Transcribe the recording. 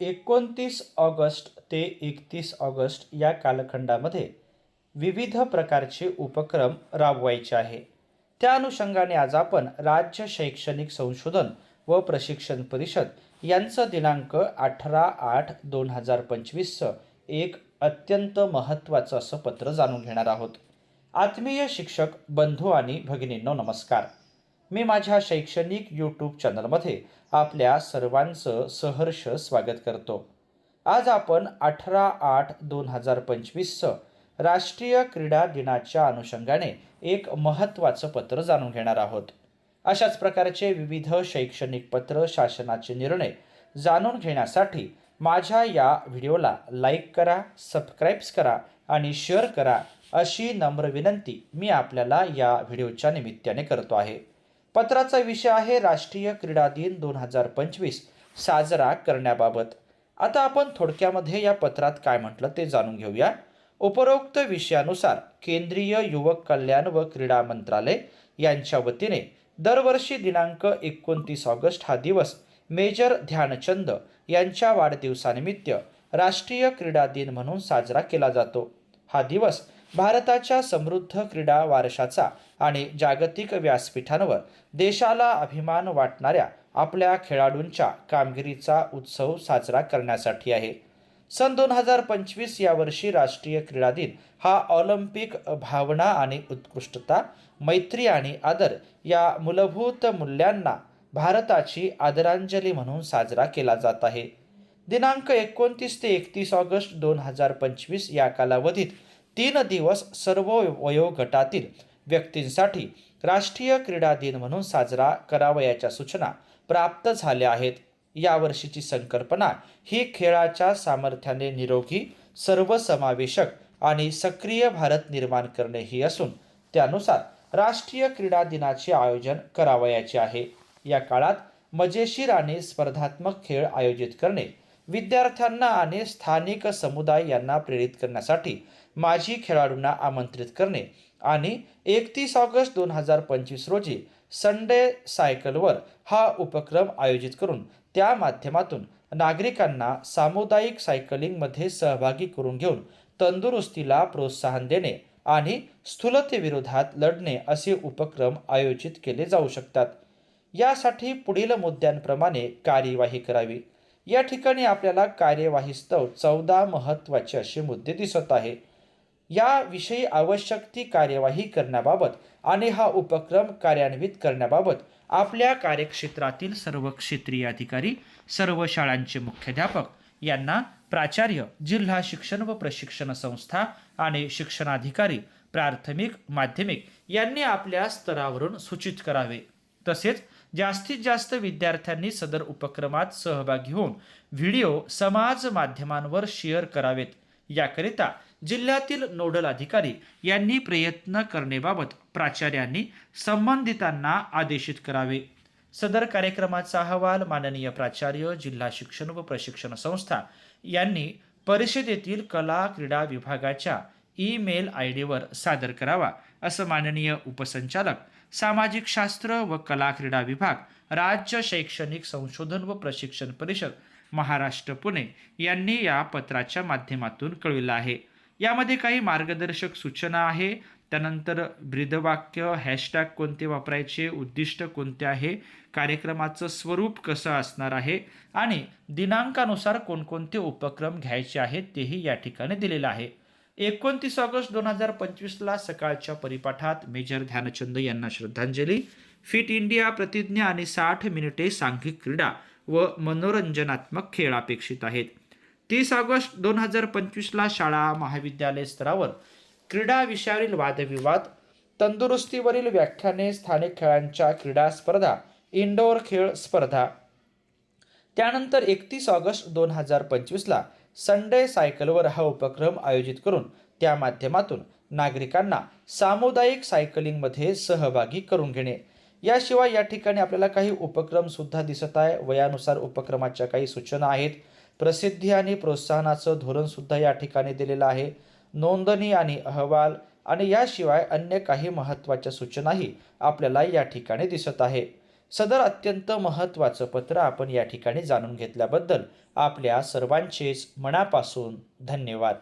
एकोणतीस ऑगस्ट ते एकतीस ऑगस्ट या कालखंडामध्ये विविध प्रकारचे उपक्रम राबवायचे आहे. त्या अनुषंगाने आज आपण राज्य शैक्षणिक संशोधन व प्रशिक्षण परिषद यांचं दिनांक अठरा आठ दोन हजार पंचवीसचं एक अत्यंत महत्त्वाचं असं पत्र जाणून घेणार आहोत. आत्मीय शिक्षक बंधू आणि भगिनींनो नमस्कार. मी माझ्या शैक्षणिक यूट्यूब चॅनलमध्ये आपल्या सर्वांचं सहर्ष स्वागत करतो. आज आपण अठरा आठ दोन हजार पंचवीसचं राष्ट्रीय क्रीडा दिनाच्या अनुषंगाने एक महत्त्वाचं पत्र जाणून घेणार आहोत. अशाच प्रकारचे विविध शैक्षणिक पत्र शासनाचे निर्णय जाणून घेण्यासाठी माझ्या या व्हिडिओला लाईक करा सबस्क्राईब्स करा आणि शेअर करा अशी नम्र विनंती मी आपल्याला या व्हिडिओच्या निमित्ताने करतो आहे. पत्राचा विषय आहे राष्ट्रीय क्रीडा दिन दोन हजार पंचवीस साजरा करण्याबाबत. आता आपण थोडक्यामध्ये या पत्रात काय म्हटलं ते जाणून घेऊया. उपरोक्त विषयानुसार केंद्रीय युवक कल्याण व क्रीडा मंत्रालय यांच्या वतीने दरवर्षी दिनांक एकोणतीस ऑगस्ट हा दिवस मेजर ध्यानचंद यांच्या वाढदिवसानिमित्त राष्ट्रीय क्रीडा दिन म्हणून साजरा केला जातो. हा दिवस भारताच्या समृद्ध क्रीडा वारशाचा आणि जागतिक व्यासपीठांवर देशाला अभिमान वाटणाऱ्या आपल्या खेळाडूंच्या कामगिरीचा उत्सव साजरा करण्यासाठी आहे. सन दोन हजार पंचवीस या वर्षी राष्ट्रीय क्रीडा दिन हा ऑलिम्पिक भावना आणि उत्कृष्टता मैत्री आणि आदर या मूलभूत मूल्यांना भारताची आदरांजली म्हणून साजरा केला जात आहे. दिनांक एकोणतीस ते एकतीस ऑगस्ट दोन हजार पंचवीस या कालावधीत तीन दिवस सर्व वयोगटातील व्यक्तींसाठी राष्ट्रीय क्रीडा दिन म्हणून साजरा करावयाच्या सूचना प्राप्त झाल्या आहेत. यावर्षीची संकल्पना ही खेळाच्या सामर्थ्याने निरोगी सर्वसमावेशक आणि सक्रिय भारत निर्माण करणे ही असून त्यानुसार राष्ट्रीय क्रीडा दिनाचे आयोजन करावयाचे आहे. या काळात मजेशीर आणि स्पर्धात्मक खेळ आयोजित करणे विद्यार्थ्यांना आणि स्थानिक समुदाय यांना प्रेरित करण्यासाठी माजी खेळाडूंना आमंत्रित करणे आणि एकतीस ऑगस्ट दोन हजार पंचवीस रोजी संडे सायकलवर हा उपक्रम आयोजित करून त्या माध्यमातून नागरिकांना सामुदायिक सायकलिंगमध्ये सहभागी करून घेऊन तंदुरुस्तीला प्रोत्साहन देणे आणि स्थूलतेविरोधात लढणे असे उपक्रम आयोजित केले जाऊ शकतात. यासाठी पुढील मुद्द्यांप्रमाणे कार्यवाही करावी. या ठिकाणी आपल्याला कार्यवाहीस्तव चौदा महत्त्वाचे असे मुद्दे दिसत आहे. याविषयी आवश्यक ती कार्यवाही करण्याबाबत आणि हा उपक्रम कार्यान्वित करण्याबाबत आपल्या कार्यक्षेत्रातील सर्व क्षेत्रीय अधिकारी सर्व शाळांचे मुख्याध्यापक यांना प्राचार्य जिल्हा शिक्षण व प्रशिक्षण संस्था आणि शिक्षणाधिकारी प्राथमिक माध्यमिक यांनी आपल्या स्तरावरून सूचित करावे. तसेच जास्तीत जास्त विद्यार्थ्यांनी सदर उपक्रमात सहभागी होऊन व्हिडिओ समाज माध्यमांवर शेअर करावेत. याकरिता जिल्ह्यातील नोडल अधिकारी यांनी प्रयत्न करण्याबाबत प्राचार्यांनी संबंधितांना आदेशित करावे. सदर कार्यक्रमाचा अहवाल माननीय प्राचार्य जिल्हा शिक्षण व प्रशिक्षण संस्था यांनी परिषदेतील कला क्रीडा विभागाच्या ईमेल आय डीवर सादर करावा असं माननीय उपसंचालक सामाजिक शास्त्र व कला क्रीडा विभाग राज्य शैक्षणिक संशोधन व प्रशिक्षण परिषद महाराष्ट्र पुणे यांनी या पत्राच्या माध्यमातून कळविलं आहे. यामध्ये काही मार्गदर्शक सूचना आहे. त्यानंतर ब्रीदवाक्य हॅशटॅग कोणते वापरायचे उद्दिष्ट कोणते आहे कार्यक्रमाचं स्वरूप कसं असणार आहे आणि दिनांकानुसार कोणकोणते उपक्रम घ्यायचे आहेत तेही या ठिकाणी दिलेलं आहे. एकोणतीस ऑगस्ट दोन हजार पंचवीसला सकाळच्या परिपाठात मेजर ध्यानचंद यांना श्रद्धांजली. फिट इंडिया प्रतिज्ञा आणि साठ मिनिटे सांघिक क्रीडा व मनोरंजनात्मक खेळ अपेक्षित आहेत. तीस ऑगस्ट दोन हजार पंचवीसला शाळा महाविद्यालय स्तरावर क्रीडा विषयावरील वादविवाद तंदुरुस्तीवरील व्याख्याने स्थानिक खेळांच्या क्रीडा स्पर्धा इंडोर खेळ स्पर्धा. त्यानंतर एकतीस ऑगस्ट दोन हजार पंचवीसला संडे सायकलवर हा उपक्रम आयोजित करून त्या माध्यमातून नागरिकांना सामुदायिक सायकलिंगमध्ये सहभागी करून घेणे. याशिवाय या ठिकाणी आपल्याला काही उपक्रमसुद्धा दिसत आहे. वयानुसार उपक्रमाच्या काही सूचना आहेत. प्रसिद्धी आणि प्रोत्साहनाचं धोरणसुद्धा या ठिकाणी दिलेलं आहे. नोंदणी आणि अहवाल आणि याशिवाय अन्य काही महत्त्वाच्या सूचनाही आपल्याला या ठिकाणी दिसत आहे. सदर अत्यंत महत्त्वाचं पत्र आपण या ठिकाणी जाणून घेतल्याबद्दल आपल्या सर्वांचेच मनापासून धन्यवाद.